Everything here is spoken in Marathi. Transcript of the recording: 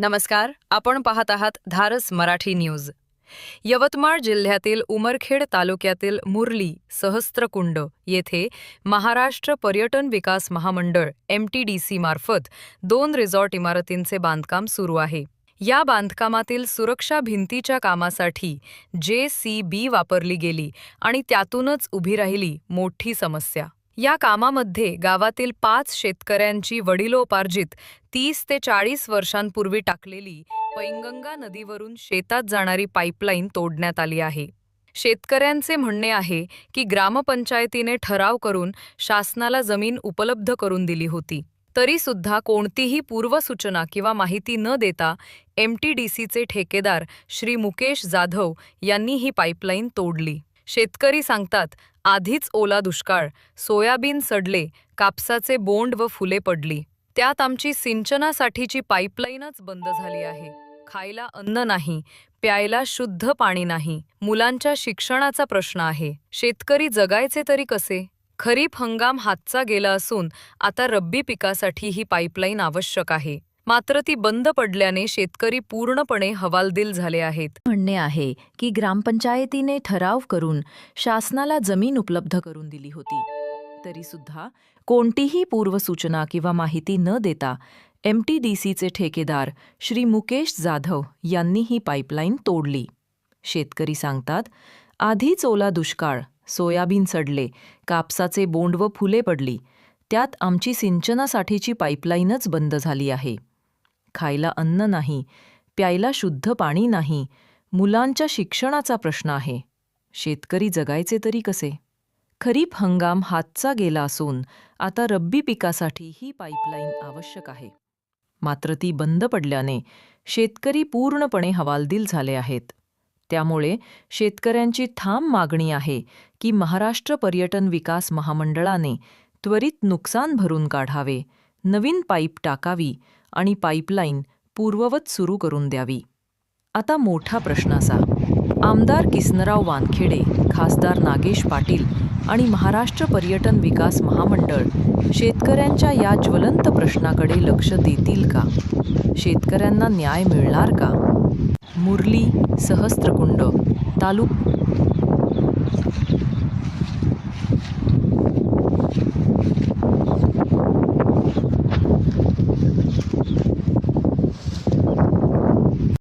नमस्कार आपण पाहत आहात धारस मराठी न्यूज. यवतमाळ जिल्ह्यातील उमरखेड तालुक्यातील मुरली सहस्त्रकुंड येथे महाराष्ट्र पर्यटन विकास महामंडळ एमटीडीसी मार्फत दोन रिसॉर्ट इमारतींचे बांधकाम सुरू आहे. या बांधकामातील सुरक्षा भिंतीच्या कामासाठी जे सी बी वापरली गेली आणि त्यातूनच उभी राहिली मोठी समस्या. या कामामध्ये गावातील पाच शेतकऱ्यांची वडिलोपार्जित तीस ते चाळीस वर्षांपूर्वी टाकलेली पैंगंगा नदीवरून शेतात जाणारी पाईपलाईन तोडण्यात आली आहे. शेतकऱ्यांचे म्हणणे आहे की ग्रामपंचायतीने ठराव करून शासनाला जमीन उपलब्ध करून दिली होती. तरीसुद्धा कोणतीही पूर्वसूचना किंवा माहिती न देता एमटीडीसीचे ठेकेदार श्री मुकेश जाधव यांनी ही पाईपलाईन तोडली. शेतकरी सांगतात आधीच ओला दुष्काळ. सोयाबीन सडले कापसाचे बोंड व फुले पडली. त्यात आमची सिंचनासाठीची पाईपलाईनच बंद झाली आहे. खायला अन्न नाही प्यायला शुद्ध पाणी नाही. मुलांच्या शिक्षणाचा प्रश्न आहे. शेतकरी जगायचे तरी कसे? खरीप हंगाम हातचा गेला असून आता रब्बी पिकासाठी ही पाईपलाईन आवश्यक आहे. मात्र ती बंद पडल्याने शेतकरी पूर्णपणे हवालदिल झाले आहेत. म्हणणे आहे की ग्रामपंचायतीने ठराव करून शासनाला जमीन उपलब्ध करून दिली होती. तरीसुद्धा कोणतीही पूर्वसूचना किंवा माहिती न देता एमटीडीसीचे ठेकेदार श्री मुकेश जाधव यांनी ही पाईपलाईन तोडली. शेतकरी सांगतात आधीच ओला दुष्काळ सोयाबीन सडले कापसाचे बोंड व फुले पडली त्यात आमची सिंचनासाठीची पाईपलाईनच बंद झाली आहे. खायला अन्न नाही प्यायला शुद्ध पाणी नाही मुलांच्या शिक्षणाचा प्रश्न आहे. शेतकरी जगायचे तरी कसे? खरीप हंगाम हातचा गेला असून आता रब्बी पिकासाठी ही पाईपलाईन आवश्यक आहे. मात्र ती बंद पडल्याने शेतकरी पूर्णपणे हवालदिल झाले आहेत. त्यामुळे शेतकऱ्यांची ठाम मागणी आहे की महाराष्ट्र पर्यटन विकास महामंडळाने त्वरित नुकसान भरून काढावे नवीन पाईप टाकावी आणि पाईपलाईन पूर्ववत सुरू करून द्यावी. आता मोठा प्रश्न असा. आमदार किसनराव वानखेडे खासदार नागेश पाटील आणि महाराष्ट्र पर्यटन विकास महामंडळ शेतकऱ्यांच्या या ज्वलंत प्रश्नाकडे लक्ष देतील का? शेतकऱ्यांना न्याय मिळणार का? मुरली सहस्त्रकुंड तालुक